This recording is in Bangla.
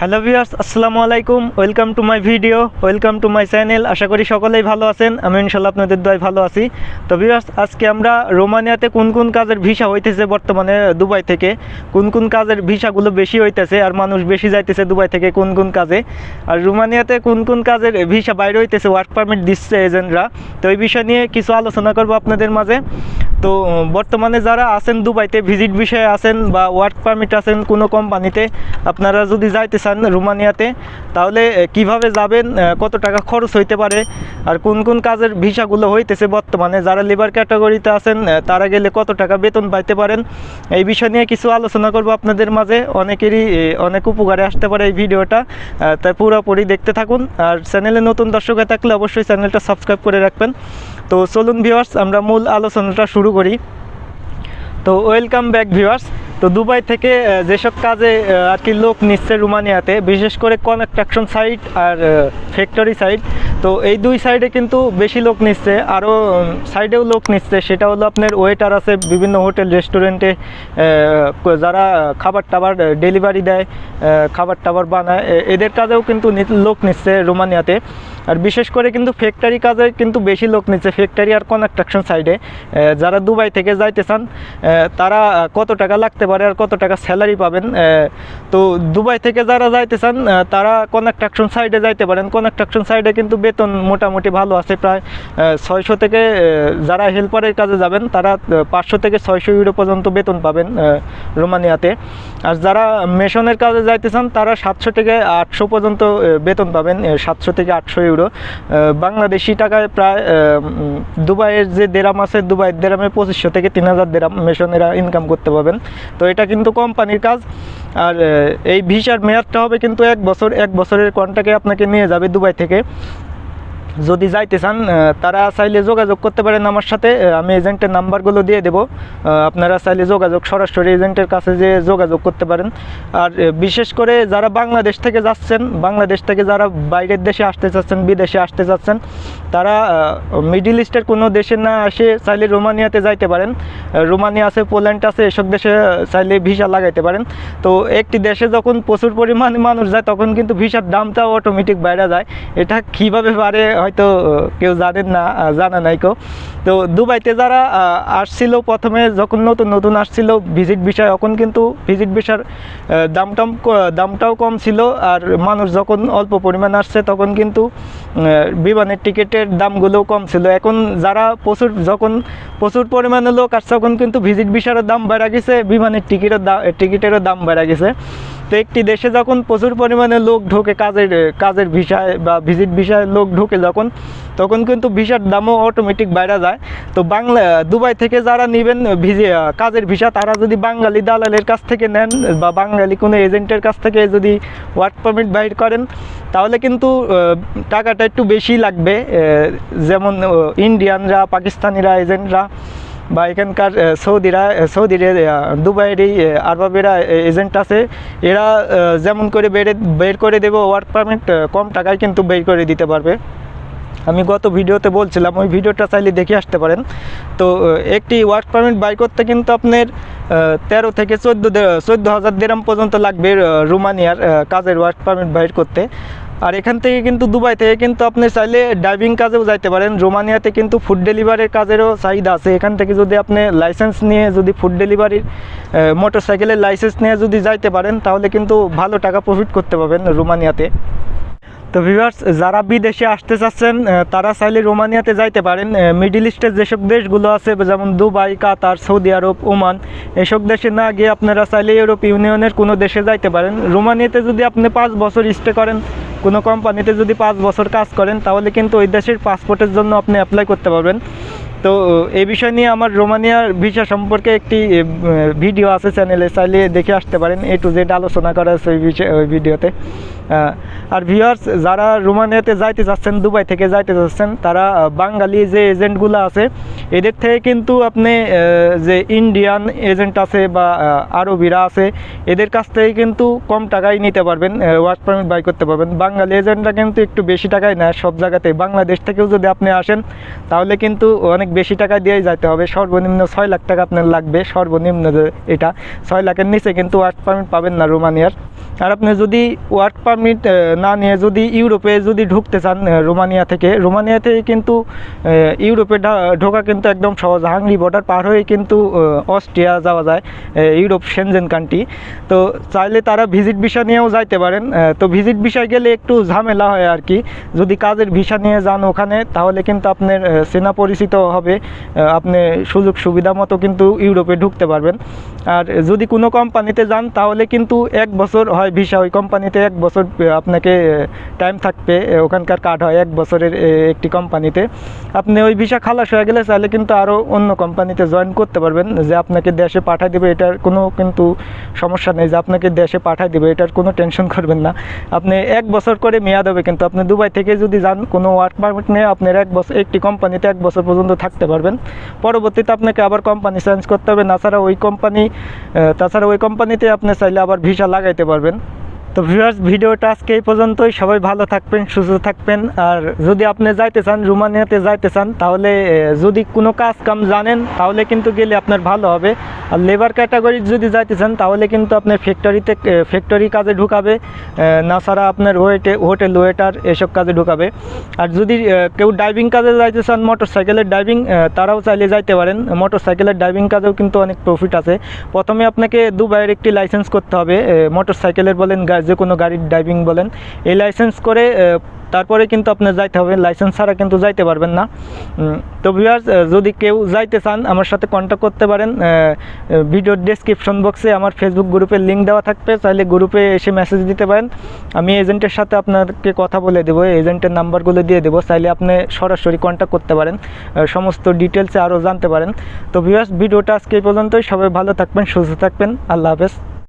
হ্যালো ভিউয়ার্স, আসসালামু আলাইকুম। Welcome to my video, welcome to my channel. আশা করি সকলেই ভালো আছেন। আমি ইনশাল্লাহ আপনাদের দয় ভালো আছি। তো ভিউয়ার্স, আজকে আমরা রোমানিয়াতে কোন কোন কাজের ভিসা হইতেছে বর্তমানে দুবাই থেকে? কোন কোন কাজের ভিসাগুলো বেশি হইতেছে আর মানুষ বেশি যাইতেছে দুবাই থেকে কোন কোন কাজে? আর রোমানিয়াতে কোন কোন কাজের ভিসা বাইরে হইতেছে? ওয়ার্ক পারমিট দিচ্ছে এজেন্টরা। তো এই বিষয় নিয়ে কিছু আলোচনা করব আপনাদের মাঝে। তো বর্তমানে যারা আছেন দুবাইতে ভিজিট বিষয়ে আছেন বা ওয়ার্ক পারমিট আছেন কোনো কোম্পানিতে আপনারা যদি যাইতে চান রোমানিয়াতে, তাহলে কীভাবে যাবেন কত টাকা খরচ হইতে পারে, আর কোন কোন কাজের ভিসাগুলো হইতেছে বর্তমানে, যারা লেবার ক্যাটাগরিতে আছেন তারা গেলে কত টাকা বেতন পাইতে পারেন, এই বিষয় নিয়ে কিছু আলোচনা করব আপনাদের মাঝে, অনেকেরই অনেক উপকারে আসতে পারে এই ভিডিওটা তাই পুরোপুরি দেখতে থাকুন, আর চ্যানেলে নতুন দর্শক থাকলে অবশ্যই চ্যানেলটা সাবস্ক্রাইব করে রাখবেন তো চলুন ভিউয়ার্স আমরা মূল আলোচনাটা শুরু করি। তো ওয়েলকাম ব্যাক ভিউয়ার্স তো দুবাই থেকে যেসব কাজে আর কি লোক নিচ্ছে রোমানিয়াতে, বিশেষ করে কনস্ট্রাকশন সাইট আর ফ্যাক্টরি সাইট, তো এই দুই সাইডে কিন্তু বেশি লোক নিচ্ছে। আরও সাইডেও লোক নিচ্ছে। সেটা হলো আপনার ওয়েটার আছে, বিভিন্ন হোটেল রেস্টুরেন্টে যারা খাবার টাবার ডেলিভারি দেয় খাবার টাবার বানায় এদের কাজেও কিন্তু লোক নিচ্ছে রোমানিয়াতে। আর বিশেষ করে কিন্তু ফ্যাক্টরি কাজে কিন্তু বেশি লোক নিচ্ছে, ফ্যাক্টরি আর কনস্ট্রাকশন সাইডে। যারা দুবাই থেকে যাইতে চান তারা কত টাকা লাগতে পারে আর কত টাকা স্যালারি পাবেন? তো দুবাই থেকে যারা যাইতে চান তারা কনস্ট্রাকশন সাইডে যাইতে পারেন। কনস্ট্রাকশন সাইডে কিন্তু বেতন মোটামুটি ভালো আছে, প্রায় ছয়শো থেকে যারা হেল্পারের কাজে যাবেন, তারা পাঁচশো থেকে ছয়শো ইউরো পর্যন্ত বেতন পাবেন রোমানিয়াতে। আর যারা মেশনের কাজে যাইতে চান, তারা সাতশো থেকে আটশো পর্যন্ত বেতন পাবেন সাতশো থেকে আটশো ইউরো বাংলাদেশি টাকায় প্রায় দুবাইয়ের যে দেরাম আছে, দুবাইয়ের দেরামে পঁচিশশো থেকে তিন হাজার দেরাম মেশনেরা ইনকাম করতে পারবেন। তো এটা কিন্তু কোম্পানির কাজ। আর এই ভিসার মেয়াদটা হবে কিন্তু এক বছর, এক বছরের কন্ট্যাক্টে আপনাকে নিয়ে যাবে দুবাই থেকে। যদি যাইতে চান তারা চাইলে যোগাযোগ করতে পারেন আমার সাথে। আমি এজেন্টের নাম্বারগুলো দিয়ে দেবো। আপনারা চাইলে যোগাযোগ, সরাসরি এজেন্টের কাছে যে যোগাযোগ করতে পারেন। আর বিশেষ করে যারা বাংলাদেশ থেকে যাচ্ছেন, বাংলাদেশ থেকে যারা বাইরের দেশে আসতে চাচ্ছেন, বিদেশে আসতে চাচ্ছেন, তারা মিডিল ইস্টের কোনো দেশে না এসে চাইলে রোমানিয়াতে যাইতে পারেন। রোমানিয়া আছে, পোল্যান্ড আছে, এসব দেশে চাইলে ভিসা লাগাইতে পারেন। তো একটি দেশে যখন প্রচুর পরিমাণে মানুষ যায়, তখন কিন্তু ভিসার দামটাও অটোমেটিক বাইরে যায়। এটা কীভাবে পারে হয়তো কেউ জানেন না জানা নাই কেউ তো দুবাইতে যারা আসছিল প্রথমে, যখন নতুন নতুন আসছিল ভিজিট বিষয় তখন কিন্তু ভিজিট ভিসার দামটাম দামটাও কম ছিল। আর মানুষ যখন অল্প পরিমাণ আসছে, তখন কিন্তু বিমানের টিকিটের দামগুলোও কম ছিল। এখন যারা প্রচুর, যখন প্রচুর পরিমাণে লোক আসছে, তখন কিন্তু ভিজিট ভিসারও দাম বেড়ে গেছে, বিমানের টিকিটের টিকিটেরও দাম বেড়ে গেছে। তো একটি দেশে যখন প্রচুর পরিমাণে লোক ঢোকে, কাজের কাজের ভিসায় বা ভিজিট ভিসায় লোক ঢোকে যখন, তখন কিন্তু ভিসার দামও অটোমেটিক বাইরে যায়। তো বাংলা, দুবাই থেকে যারা নেবেন ভিজি কাজের ভিসা, তারা যদি বাঙালি দালালের কাছ থেকে নেন বা বাঙালি কোনো এজেন্টের কাছ থেকে যদি ওয়ার্ক পারমিট বাইর করেন, তাহলে কিন্তু টাকাটা একটু বেশি লাগবে। যেমন ইন্ডিয়ানরা পাকিস্তানিরা, এজেন্টরা বা এখানকার সৌদিরা সৌদির দুবাইয়ের এই আরবাবেরা এজেন্ট আছে। এরা যেমন করে বেড়ে বের করে দেবো ওয়ার্ক পারমিট কম টাকায় কিন্তু বের করে দিতে পারবে। আমি গত ভিডিওতে বলছিলাম, ওই ভিডিওটা চাইলে দেখে আসতে পারেন। তো একটি ওয়ার্ক পারমিট বাই করতে কিন্তু আপনার তেরো থেকে চোদ্দ চোদ্দ হাজার দেরাম পর্যন্ত লাগবে রোমানিয়ার কাজের ওয়ার্ক পারমিট বাইর করতে। আর এখান থেকে কিন্তু দুবাই থেকে কিন্তু আপনি চাইলে ড্রাইভিং কাজেও যাইতে পারেন। রোমানিয়াতে কিন্তু ফুড ডেলিভারির কাজেরও চাহিদা আছে। এখান থেকে যদি আপনি লাইসেন্স নিয়ে যদি ফুড ডেলিভারির মোটর সাইকেলের লাইসেন্স নিয়ে যদি যাইতে পারেন, তাহলে কিন্তু ভালো টাকা প্রফিট করতে পারবেন রোমানিয়াতে। তো ভিভার্স যারা বিদেশে আসতে চাচ্ছেন তারা চাইলে রোমানিয়াতে যাইতে পারেন। মিডিল ইস্টের যেসব দেশগুলো আছে, যেমন Dubai, Qatar, Saudi Arab, Oman, এসব দেশে না গিয়ে আপনারা চাইলে ইউরোপ ইউনিয়নের কোনো দেশে যাইতে পারেন। রোমানিয়াতে যদি আপনি পাঁচ বছর স্টে করেন, কোনো কোম্পানিতে যদি পাঁচ বছর কাজ করেন, তাহলে কিন্তু ওই দেশের পাসপোর্টের জন্য আপনি অ্যাপ্লাই করতে পারবেন। তো এই বিষয় নিয়ে আমার রোমানিয়ার ভিসা সম্পর্কে একটি ভিডিও আছে চ্যানেলে, চাইলে দেখে আসতে পারেন। এ টু জেড আলোচনা করা আছে ওই ভিডিওতে। আর ভিউয়ার্স যারা রোমানিয়াতে যাইতে যাচ্ছেন, দুবাই থেকে যাইতে যাচ্ছেন, তারা বাঙালি যে এজেন্টগুলো আছে, এদের থেকে কিন্তু আপনি যে ইন্ডিয়ান এজেন্ট আছে বা আরবিরা আছে, এদের কাছ থেকে কিন্তু কম টাকায় নিতে পারবেন ওয়ার্ক পারমিট বাই করতে পারবেন। বাঙালি এজেন্টরা কিন্তু একটু বেশি টাকায় নেয় সব জায়গাতে। বাংলাদেশ থেকেও যদি আপনি আসেন, তাহলে কিন্তু অনেক বেশি টাকা দিয়েই যাইতে হবে। সর্বনিম্ন ছয় লাখ টাকা আপনার লাগবে, সর্বনিম্ন এটা। ছয় লাখের নিচে কিন্তু ওয়ার্ক পারমিট পাবেন না রোমানিয়ার। আর আপনি যদি ওয়ার্ক পারমিট না নিয়ে যদি ইউরোপে যদি ঢুকতে চান রোমানিয়া থেকে। রোমানিয়া থেকে কিন্তু ইউরোপে ঢোকা কিন্তু একদম সহজ। হাঙ্গরি বর্ডার পার হয়ে কিন্তু অস্ট্রিয়া যাওয়া যায় ইউরোপ সেনজেন কান্ট্রি তো চাইলে তারা ভিজিট ভিসা নিয়েও যাইতে পারেন। তো ভিজিট ভিসায় গেলে একটু ঝামেলা হয় আর কি। যদি কাজের ভিসা নিয়ে যান ওখানে, তাহলে কিন্তু আপনার সেনা পরিচিত হবে। আপনি সুযোগ সুবিধা মতো কিন্তু ইউরোপে ঢুকতে পারবেন। আর যদি কোনো কোম্পানিতে যান, তাহলে কিন্তু এক বছর হয় ভিসা ওই কোম্পানিতে এক বছর আপনাকে টাইম থাকবে ওখানকার কার্ড হয় এক বছরের একটি কোম্পানিতে আপনি ওই ভিসা খালাস হয়ে গেলে চাইলে কিন্তু আরও অন্য কোম্পানিতে জয়েন করতে পারবেন, যে আপনাকে দেশে পাঠায় দেবে, এটার কোনো কিন্তু সমস্যা নেই, যে আপনাকে দেশে পাঠায় দেবে, এটার কোনো টেনশন করবেন না। আপনি এক বছর করে মেয়াদ হবে, কিন্তু আপনি দুবাই থেকে যদি যান, কোনো ওয়ার্ক পারমিট নিয়ে আপনার এক বছর, একটি কোম্পানিতে এক বছর পর্যন্ত থাকতে পারবেন। পরবর্তীতে আপনাকে আবার কোম্পানি চেঞ্জ করতে হবে তাছাড়া ওই কোম্পানি তাছাড়া ওই কোম্পানিতে আপনি চাইলে আবার ভিসা লাগাইতে পারবেন। তো ভিউয়ার্স ভিডিওটা আজকে এই পর্যন্তই। সবাই ভালো থাকবেন, সুস্থ থাকবেন। আর যদি আপনি যাইতে চান, রোমানিয়াতে যাইতে চান, তাহলে যদি কোনো কাজ কাম জানেন, তাহলে কিন্তু গেলে আপনার ভালো হবে। আর লেবার ক্যাটাগরির যদি যাইতে চান, তাহলে কিন্তু আপনার ফ্যাক্টরিতে ফ্যাক্টরি কাজে ঢুকাবে। না ছাড়া আপনার ওয়েটে হোটেল ওয়েটার এসব কাজে ঢুকাবে। আর যদি কেউ ড্রাইভিং কাজে যাইতে চান মোটর সাইকেলের ড্রাইভিং তারাও চাইলে যাইতে পারেন। মোটর সাইকেলের ড্রাইভিং কাজেও কিন্তু অনেক প্রফিট আছে। প্রথমে আপনাকে দুবাইয়ের একটি লাইসেন্স করতে হবে। মোটর সাইকেলের বলেন যে কোনো গাড়ির ড্রাইভিং বলেন, এই লাইসেন্স করে তারপরে কিন্তু আপনার যাইতে হবে। লাইসেন্স ছাড়া কিন্তু যাইতে পারবেন না। তো ভিউয়ার্স যদি কেউ যাইতে চান, আমার সাথে কন্ট্যাক্ট করতে পারেন। ভিডিওর ডেসক্রিপশন বক্সে আমার ফেসবুক গ্রুপের লিঙ্ক দেওয়া থাকবে। চাইলে গ্রুপে এসে মেসেজ দিতে পারেন। আমি এজেন্টের সাথে আপনাকে কথা বলে দেবো। এজেন্টের নাম্বারগুলো দিয়ে দেবো। চাইলে আপনি সরাসরি কন্ট্যাক্ট করতে পারেন। সমস্ত ডিটেলসে আরও জানতে পারেন। তো ভিউয়ার্স ভিডিওটা আজকে এই পর্যন্তই। সবাই ভালো থাকবেন, সুস্থ থাকবেন। আল্লাহ হাফেজ।